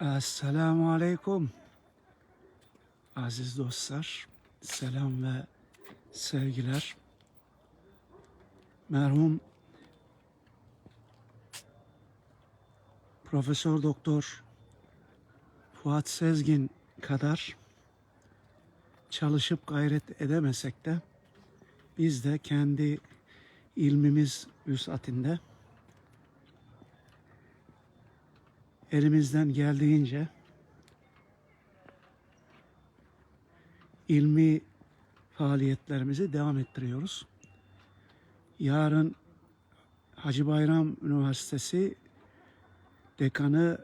Esselamu Aleyküm. Aziz dostlar, selam ve sevgiler. Merhum Profesör Doktor Fuat Sezgin kadar çalışıp gayret edemesek de biz de kendi ilmimiz vüsatinde elimizden geldiğince ilmi faaliyetlerimizi devam ettiriyoruz. Yarın Hacı Bayram Üniversitesi Dekanı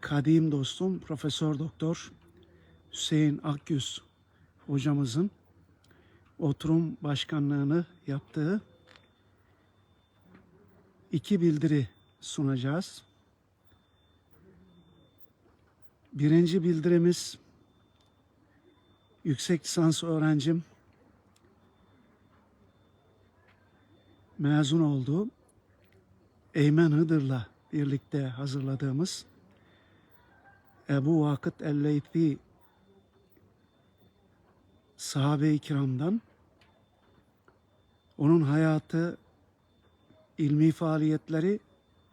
kadim dostum Profesör Doktor Hüseyin Akgüz hocamızın oturum başkanlığını yaptığı iki bildiri sunacağız. Birinci bildirimiz yüksek lisans öğrencim mezun oldu. Eymen Hıdır'la birlikte hazırladığımız Ebu Vakıt El-Leythi sahabe-i kiramdan onun hayatı, ilmi faaliyetleri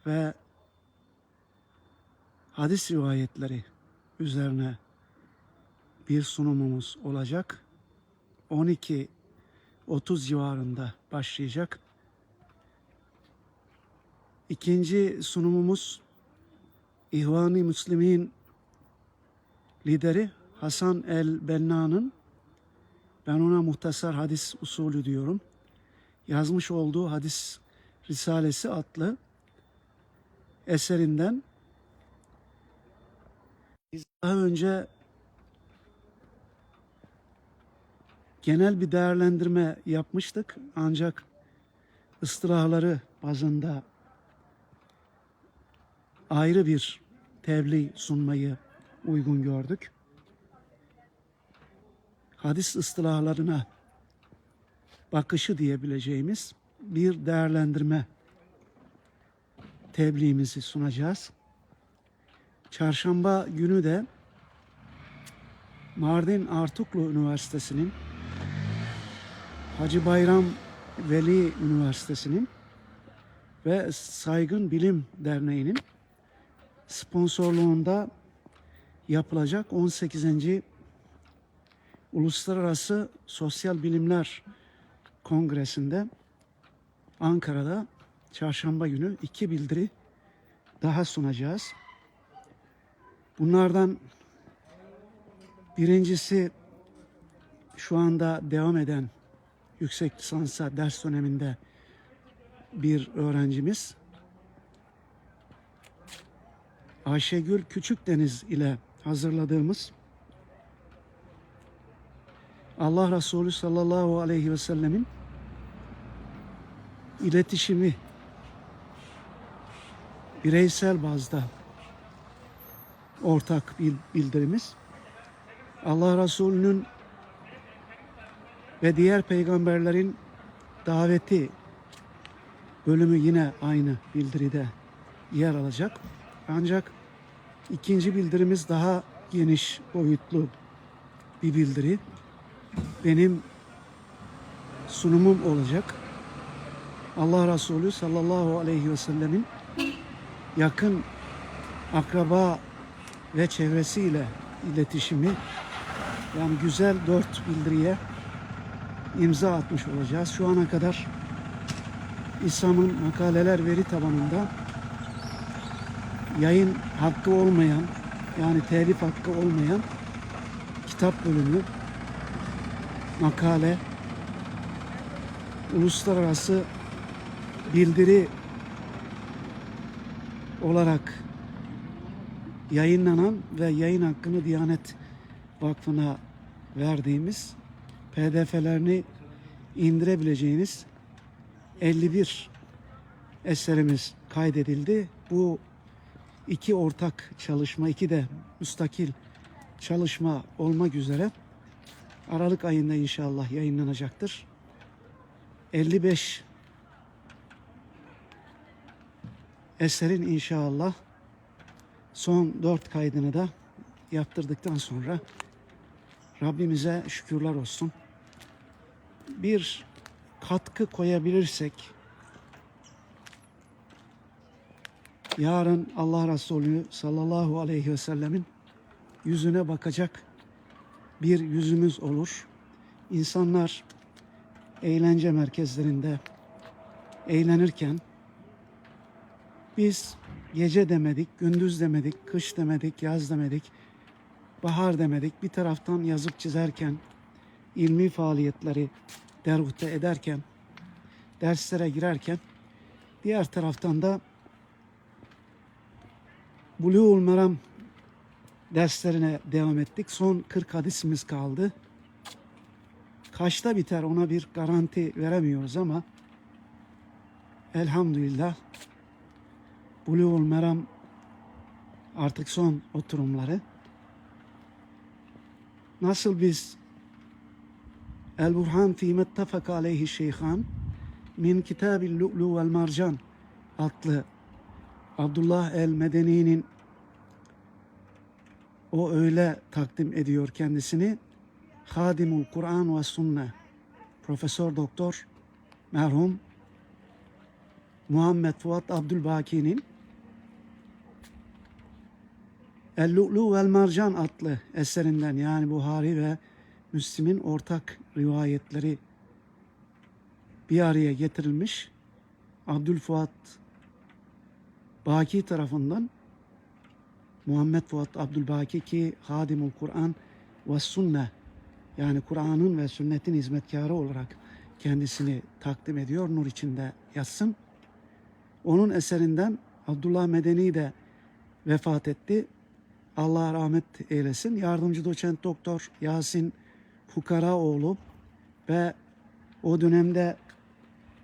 ve hadis rivayetleri üzerine bir sunumumuz olacak. 12 30 civarında başlayacak. İkinci sunumumuz İhvan-ı Müslimin lideri Hasan el-Benna'nın ben ona muhtasar hadis usulü diyorum. Yazmış olduğu hadis Risalesi adlı eserinden biz daha önce genel bir değerlendirme yapmıştık ancak ıstılahları bazında ayrı bir tebliğ sunmayı uygun gördük. Hadis ıstılahlarına bakışı diyebileceğimiz bir değerlendirme tebliğimizi sunacağız. Çarşamba günü de Mardin Artuklu Üniversitesi'nin Hacı Bayram Veli Üniversitesi'nin ve Saygın Bilim Derneği'nin sponsorluğunda yapılacak 18. Uluslararası Sosyal Bilimler Kongresi'nde Ankara'da çarşamba günü iki bildiri daha sunacağız. Bunlardan birincisi şu anda devam eden yüksek lisansa ders döneminde bir öğrencimiz. Ayşegül Küçükdeniz ile hazırladığımız Allah Resulü sallallahu aleyhi ve sellemin iletişimi bireysel bazda ortak bildirimiz. Allah Resulü'nün ve diğer peygamberlerin daveti bölümü yine aynı bildiride yer alacak. Ancak ikinci bildirimiz daha geniş boyutlu bir bildiri. Benim sunumum olacak. Allah Resulü sallallahu aleyhi ve sellemin yakın akraba ve çevresiyle iletişimi yani güzel dört bildiriye imza atmış olacağız. Şu ana kadar İslam'ın makaleler veri tabanında yayın hakkı olmayan yani telif hakkı olmayan kitap bölümü makale uluslararası bildiri olarak yayınlanan ve yayın hakkını Diyanet Vakfı'na verdiğimiz pdf'lerini indirebileceğiniz 51 eserimiz kaydedildi. Bu iki ortak çalışma, iki de müstakil çalışma olmak üzere Aralık ayında inşallah yayınlanacaktır. 55 eserin inşallah son dört kaydını da yaptırdıktan sonra Rabbimize şükürler olsun. Bir katkı koyabilirsek yarın Allah Resulü sallallahu aleyhi ve sellemin yüzüne bakacak bir yüzümüz olur. İnsanlar eğlence merkezlerinde eğlenirken biz gece demedik, gündüz demedik, kış demedik, yaz demedik, bahar demedik. Bir taraftan yazıp çizerken, ilmi faaliyetleri derhute ederken, derslere girerken, diğer taraftan da Buluğul Meram derslerine devam ettik. Son 40 hadisimiz kaldı. Kaçta biter ona bir garanti veremiyoruz ama elhamdülillah Buluğul Meram artık son oturumları. Nasıl biz El Burhan fi mettefaka aleyhi şeyhan min kitabil lu'lu vel marcan adlı Abdullah el Medeni'nin o öyle takdim ediyor kendisini. Hadimul Kur'an ve Sünne Profesör Doktor merhum Muhammed Fuat Abdülbaki'nin El-Lu'lu vel Marcan adlı eserinden yani Buhari ve Müslim'in ortak rivayetleri bir araya getirilmiş. Abdülfuat Baki tarafından Muhammed Fuat Abdülbaki ki Hadimul Kur'an ve Sünne yani Kur'an'ın ve sünnetin hizmetkarı olarak kendisini takdim ediyor. Nur içinde yatsın. Onun eserinden Abdullah Medeni de vefat etti. Allah rahmet eylesin. Yardımcı doçent doktor Yasin Fukaraoğlu ve o dönemde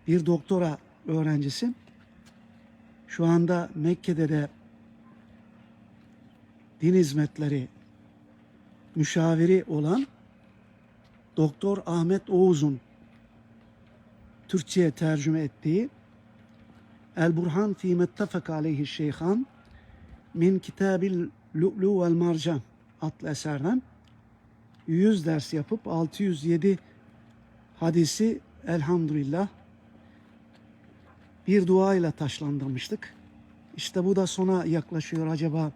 bir doktora öğrencisi. Şu anda Mekke'de de din hizmetleri müşaviri olan Doktor Ahmet Oğuz'un Türkçe'ye tercüme ettiği El Burhan fi mettefek aleyhi şeyhan min kitabil lu'lu vel marcan adlı eserden 100 ders yapıp 607 hadisi elhamdülillah bir dua ile taşlandırmıştık. İşte bu da sona yaklaşıyor. Acaba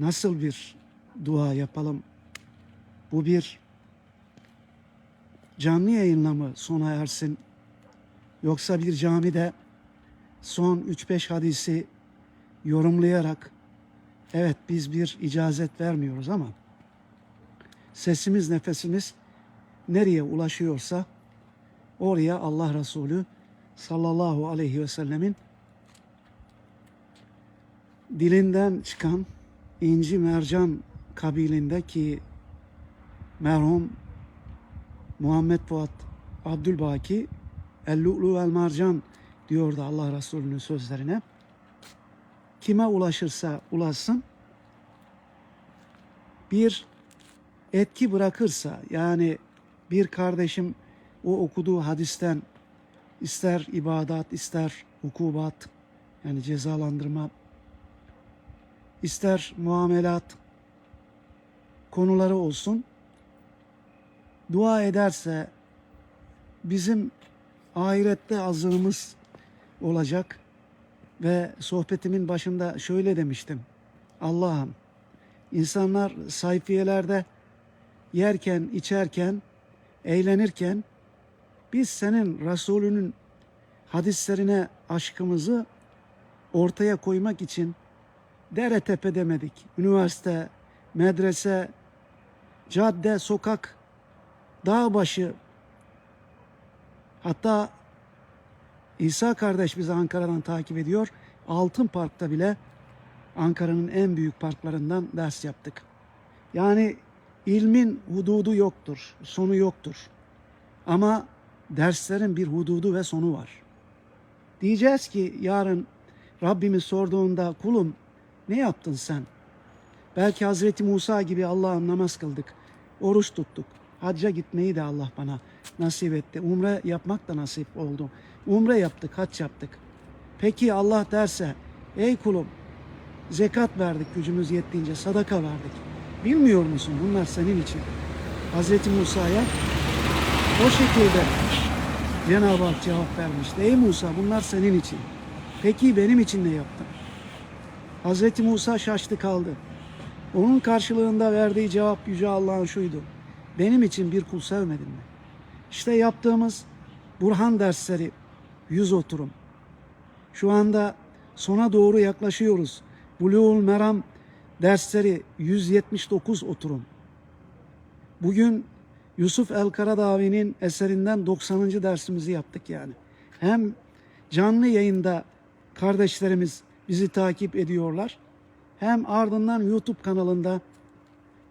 nasıl bir dua yapalım? Bu bir canlı yayınla mı sona ersin? Yoksa bir camide son 3-5 hadisi yorumlayarak evet biz bir icazet vermiyoruz ama sesimiz nefesimiz nereye ulaşıyorsa oraya Allah Resulü sallallahu aleyhi ve sellemin dilinden çıkan inci mercan kabilindeki merhum Muhammed Fuat Abdülbaki El-Lu'lu vel Marcan diyordu Allah Resulü'nün sözlerine. Kime ulaşırsa ulaşsın bir etki bırakırsa yani bir kardeşim o okuduğu hadisten ister ibadat ister hukubat yani cezalandırma ister muamelat konuları olsun dua ederse bizim ahirette azığımız olacak ve sohbetimin başında şöyle demiştim. Allah'ım insanlar sayfiyelerde yerken, içerken, eğlenirken biz senin Resulünün hadislerine aşkımızı ortaya koymak için dere tepe demedik. Üniversite, medrese, cadde, sokak, dağ başı hatta İsa kardeş bizi Ankara'dan takip ediyor. Altın Park'ta bile Ankara'nın en büyük parklarından ders yaptık. Yani ilmin hududu yoktur, sonu yoktur. Ama derslerin bir hududu ve sonu var. Diyeceğiz ki yarın Rabbimiz sorduğunda kulum ne yaptın sen? Belki Hazreti Musa gibi Allah'ım namaz kıldık, oruç tuttuk. Hacca gitmeyi de Allah bana nasip etti. Umre yapmak da nasip oldu. Umre yaptık, hac yaptık. Peki Allah derse, ey kulum Zekat verdik gücümüz yettiğince, sadaka verdik. Bilmiyor musun bunlar senin için? Hazreti Musa'ya o şekilde Cenab-ı Hak cevap vermişti. Ey Musa bunlar senin için. Peki benim için ne yaptın? Hazreti Musa şaştı kaldı. Onun karşılığında verdiği cevap Yüce Allah'ın şuydu. Benim için bir kul sevmedin mi? İşte yaptığımız Burhan dersleri, yüz oturum. Şu anda sona doğru yaklaşıyoruz. Buluğul Meram dersleri 179 oturum. Bugün Yusuf El Karadavi'nin eserinden 90. dersimizi yaptık yani. Hem canlı yayında kardeşlerimiz bizi takip ediyorlar. Hem ardından YouTube kanalında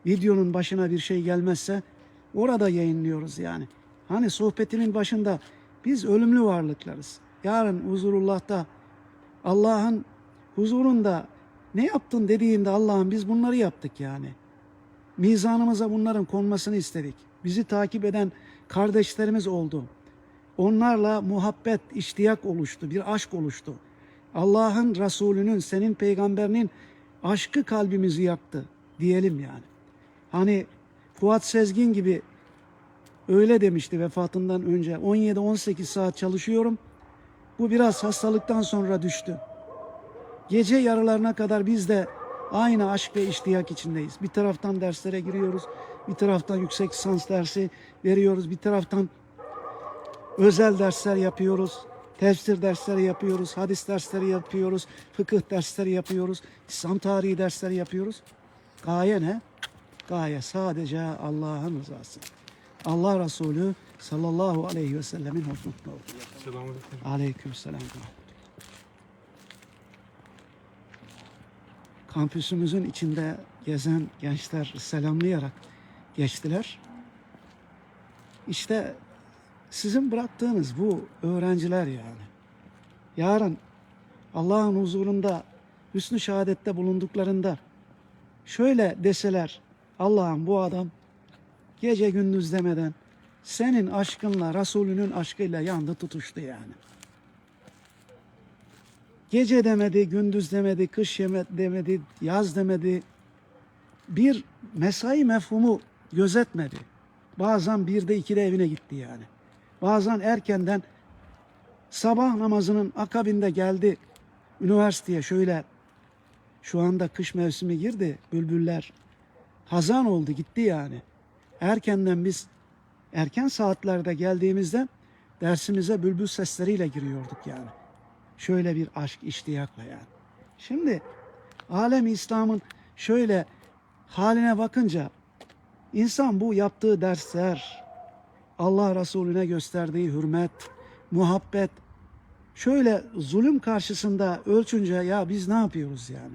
videonun başına bir şey gelmezse orada yayınlıyoruz yani. Hani sohbetimin başında biz ölümlü varlıklarız. Yarın huzurullah'ta Allah'ın huzurunda ne yaptın dediğinde Allah'ım biz bunları yaptık yani. Mizanımıza bunların konmasını istedik. Bizi takip eden kardeşlerimiz oldu. Onlarla muhabbet, iştiyak oluştu, bir aşk oluştu. Allah'ın Resulü'nün, senin peygamberinin aşkı kalbimizi yaktı diyelim yani. Hani Fuat Sezgin gibi öyle demişti vefatından önce. 17-18 saat çalışıyorum. Bu biraz hastalıktan sonra düştü. Gece yarılarına kadar biz de aynı aşk ve iştiyak içindeyiz. Bir taraftan derslere giriyoruz, bir taraftan yüksek lisans dersi veriyoruz, bir taraftan özel dersler yapıyoruz, tefsir dersleri yapıyoruz, hadis dersleri yapıyoruz, fıkıh dersleri yapıyoruz, İslam tarihi dersleri yapıyoruz. Gaye ne? Gaye sadece Allah'ın rızası. Allah Resulü sallallahu aleyhi ve sellemin huzurunda. Selamünaleyküm. Aleyküm selam. Kampüsümüzün içinde gezen gençler selamlayarak geçtiler. İşte sizin bıraktığınız bu öğrenciler yani. Yarın Allah'ın huzurunda hüsnü şehadette bulunduklarında şöyle deseler Allah'ım bu adam gece gündüz demeden senin aşkınla, Resulünün aşkıyla yandı tutuştu yani. Gece demedi, gündüz demedi, kış demedi, yaz demedi. Bir mesai mefhumu gözetmedi. Bazen birde ikide evine gitti yani. Bazen erkenden sabah namazının akabinde geldi üniversiteye şöyle şu anda kış mevsimi girdi. Bülbüller hazan oldu gitti yani. Erkenden biz erken saatlerde geldiğimizde dersimize bülbül sesleriyle giriyorduk yani. Şöyle bir aşk iştiyakla yani. Şimdi alem İslam'ın şöyle haline bakınca insan bu yaptığı dersler, Allah Resulüne gösterdiği hürmet, muhabbet, şöyle zulüm karşısında ölçünce ya biz ne yapıyoruz yani?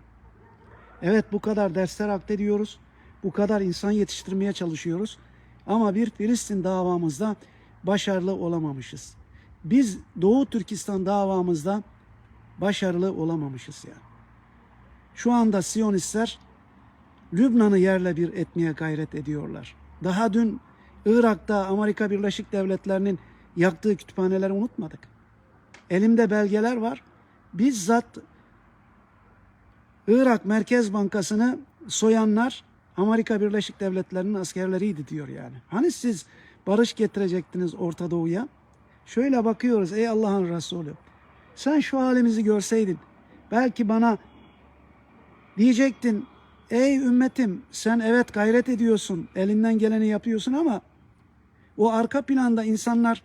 Evet bu kadar dersler aktarıyoruz. Bu kadar insan yetiştirmeye çalışıyoruz. Ama bir Filistin davamızda başarılı olamamışız. Biz Doğu Türkistan davamızda başarılı olamamışız yani. Şu anda Siyonistler Lübnan'ı yerle bir etmeye gayret ediyorlar. Daha dün Irak'ta Amerika Birleşik Devletleri'nin yaktığı kütüphaneleri unutmadık. Elimde belgeler var. Bizzat Irak Merkez Bankası'nı soyanlar Amerika Birleşik Devletleri'nin askerleriydi diyor yani. Hani siz barış getirecektiniz Orta Doğu'ya? Şöyle bakıyoruz ey Allah'ın Resulü. Sen şu halimizi görseydin belki bana diyecektin ey ümmetim sen evet gayret ediyorsun elinden geleni yapıyorsun ama o arka planda insanlar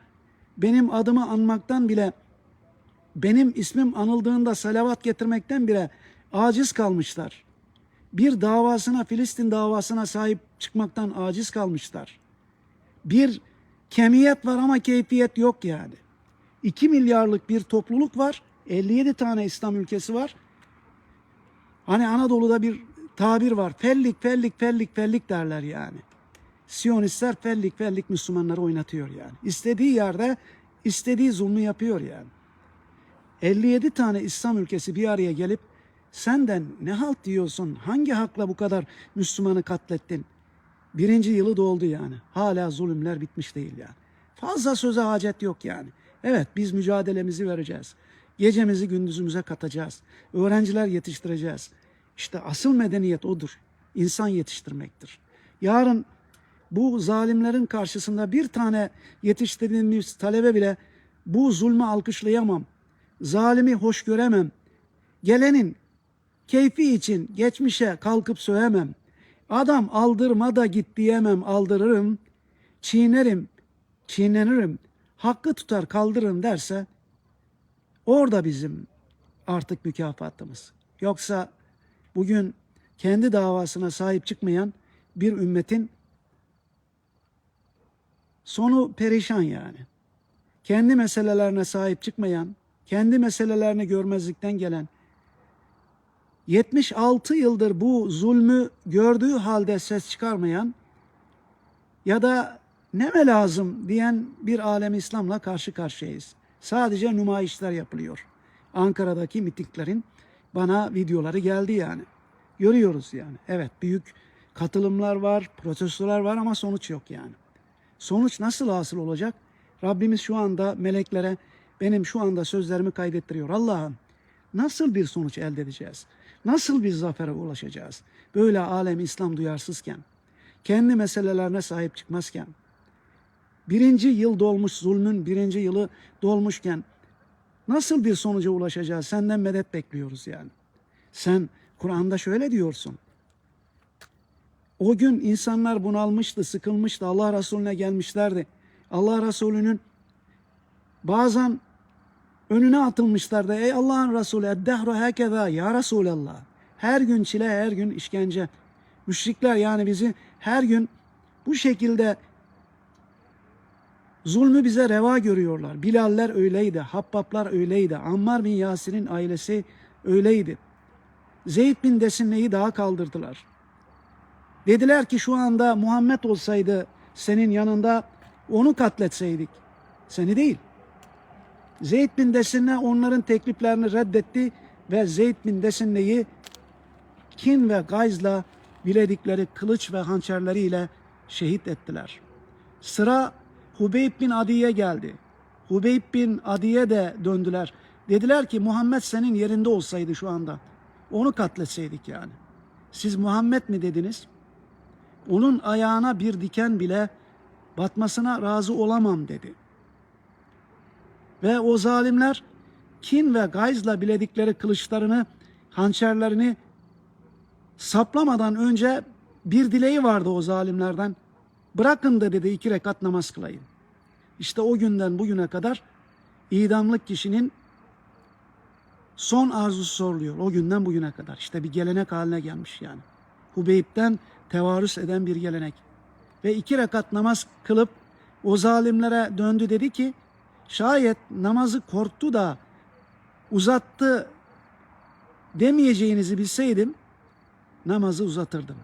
benim adımı anmaktan bile benim ismim anıldığında salavat getirmekten bile aciz kalmışlar. Bir davasına Filistin davasına sahip çıkmaktan aciz kalmışlar. Bir kemiyet var ama keyfiyet yok yani. 2 milyarlık bir topluluk var. 57 tane İslam ülkesi var. Hani Anadolu'da bir tabir var. Fellik, fellik, fellik, fellik derler yani. Siyonistler fellik, fellik Müslümanları oynatıyor yani. İstediği yerde istediği zulmü yapıyor yani. 57 tane İslam ülkesi bir araya gelip senden ne halt diyorsun? Hangi hakla bu kadar Müslümanı katlettin? Birinci yılı doldu yani. Hala zulümler bitmiş değil yani. Fazla söze hacet yok yani. Evet biz mücadelemizi vereceğiz. Gecemizi gündüzümüze katacağız. Öğrenciler yetiştireceğiz. İşte asıl medeniyet odur. İnsan yetiştirmektir. Yarın bu zalimlerin karşısında bir tane yetiştirdiğimiz talebe bile bu zulmü alkışlayamam. Zalimi hoş göremem. Gelenin keyfi için geçmişe kalkıp sövemem. Adam aldırma da git diyemem aldırırım. Çiğnerim, çiğnenirim. Hakkı tutar kaldırırım derse orada bizim artık mükafatımız. Yoksa bugün kendi davasına sahip çıkmayan bir ümmetin sonu perişan yani. Kendi meselelerine sahip çıkmayan, kendi meselelerini görmezlikten gelen, 76 yıldır bu zulmü gördüğü halde ses çıkarmayan ya da neme lazım diyen bir alem İslam'la karşı karşıyayız. Sadece nümayişler yapılıyor. Ankara'daki mitiklerin bana videoları geldi yani. Görüyoruz yani. Evet büyük katılımlar var, protestolar var ama sonuç yok yani. Sonuç nasıl hasıl olacak? Rabbimiz şu anda meleklere benim şu anda sözlerimi kaydettiriyor. Allah'ım nasıl bir sonuç elde edeceğiz? Nasıl bir zafere ulaşacağız? Böyle alem İslam duyarsızken, kendi meselelerine sahip çıkmazken, birinci yıl dolmuş zulmün birinci yılı dolmuşken nasıl bir sonuca ulaşacağız? Senden medet bekliyoruz yani. Sen Kur'an'da şöyle diyorsun. O gün insanlar bunalmıştı, sıkılmıştı. Allah Resulüne gelmişlerdi. Allah Resulü'nün bazen önüne atılmışlardı. Ey Allah'ın Resulü eddehru hakeza ya Resulallah. Her gün çile, her gün işkence. Müşrikler yani bizi her gün bu şekilde zulmü bize reva görüyorlar. Bilaller öyleydi, Habbaplar öyleydi, Ammar bin Yasir'in ailesi öyleydi. Zeyd bin Desinne'yi daha kaldırdılar. Dediler ki şu anda Muhammed olsaydı senin yanında onu katletseydik. Seni değil. Zeyd bin Desinne onların tekliflerini reddetti ve Zeyd bin Desinne'yi kin ve gayzla biledikleri kılıç ve hançerleriyle şehit ettiler. Sıra Hubeyb bin Adi'ye geldi. Hubeyb bin Adi'ye de döndüler. Dediler ki Muhammed senin yerinde olsaydı şu anda onu katletseydik yani. Siz Muhammed mi dediniz? Onun ayağına bir diken bile batmasına razı olamam dedi. Ve o zalimler kin ve gayzla biledikleri kılıçlarını, hançerlerini saplamadan önce bir dileği vardı o zalimlerden. Bırakın da dedi iki rekat namaz kılayım. İşte o günden bugüne kadar idamlık kişinin son arzusu soruluyor. O günden bugüne kadar. İşte bir gelenek haline gelmiş yani. Hubeyb'den tevarüs eden bir gelenek. Ve iki rekat namaz kılıp o zalimlere döndü dedi ki şayet namazı korktu da uzattı demeyeceğinizi bilseydim namazı uzatırdım.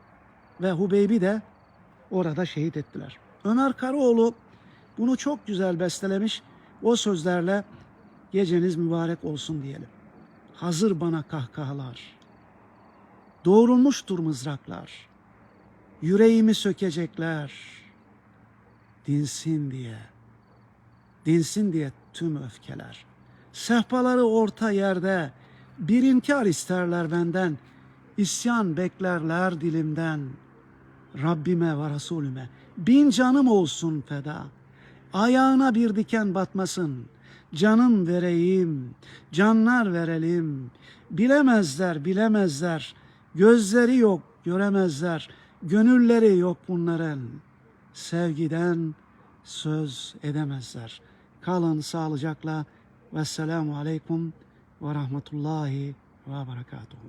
Ve Hubeyb'i de orada şehit ettiler. Ömer Karaoğlu bunu çok güzel bestelemiş. O sözlerle geceniz mübarek olsun diyelim. Hazır bana kahkahalar. Doğrulmuştur mızraklar. Yüreğimi sökecekler. Dinsin diye. Dinsin diye tüm öfkeler. Sehpaları orta yerde. Bir inkar isterler benden. İsyan beklerler dilimden. Rabbime ve Resulüme bin canım olsun feda. Ayağına bir diken batmasın. Canım vereyim, canlar verelim. Bilemezler, bilemezler. Gözleri yok, göremezler. Gönülleri yok bunların. Sevgiden söz edemezler. Kalın sağlıcakla. Vesselamu aleyküm ve rahmetullahi ve berekatuhu.